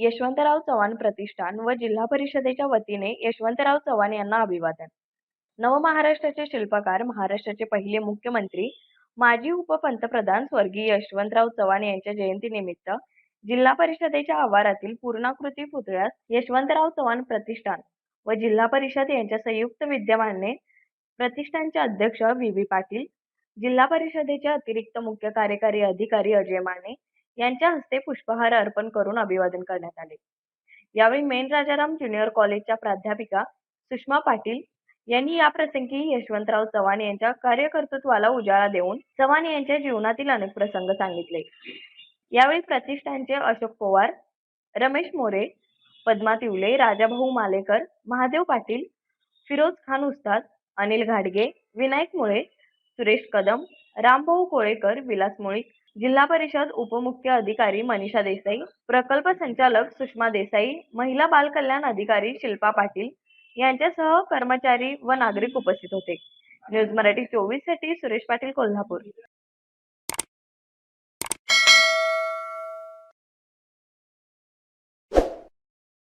यशवंतराव चव्हाण प्रतिष्ठान व जिल्हा परिषदेच्या वतीने यशवंतराव चव्हाण यांना अभिवादन. नवमहाराष्ट्राचे शिल्पकार महाराष्ट्राचे पहिले मुख्यमंत्री माजी उपपंतप्रधान स्वर्गीय यशवंतराव चव्हाण यांच्या जयंतीनिमित्त जिल्हा परिषदेच्या आवारातील पूर्णाकृती पुतळ्यास यशवंतराव चव्हाण प्रतिष्ठान व जिल्हा परिषद यांच्या संयुक्त विद्यमाने प्रतिष्ठानचे अध्यक्ष व्ही व्ही पाटील जिल्हा परिषदेचे अतिरिक्त मुख्य कार्यकारी अधिकारी अजय माने यांच्या हस्ते पुष्पहार अर्पण करून अभिवादन करण्यात आले. यावेळी मेन राजाराम ज्युनियर कॉलेजच्या प्राध्यापिका सुषमा पाटील यांनी या प्रसंगी यशवंतराव चव्हाण यांच्या कार्यकर्तृत्वाला उजाळा देऊन चव्हाण यांच्या जीवनातील अनेक प्रसंग सांगितले. यावेळी प्रतिष्ठानचे अशोक पवार रमेश मोरे पद्मा तिवले राजाभाऊ मालेकर महादेव पाटील फिरोज खान उस्ताद अनिल घाडगे विनायक मुळे सुरेश कदम रामभाऊ कोळेकर विलास मुळीक जिल्हा परिषद उपमुख्य अधिकारी मनीषा देसाई प्रकल्प संचालक सुषमा देसाई महिला बाल कल्याण अधिकारी शिल्पा पाटील यांच्यासह कर्मचारी व नागरिक उपस्थित होते. न्यूज मराठी चोवीससाठी सुरेश पाटील कोल्हापूर.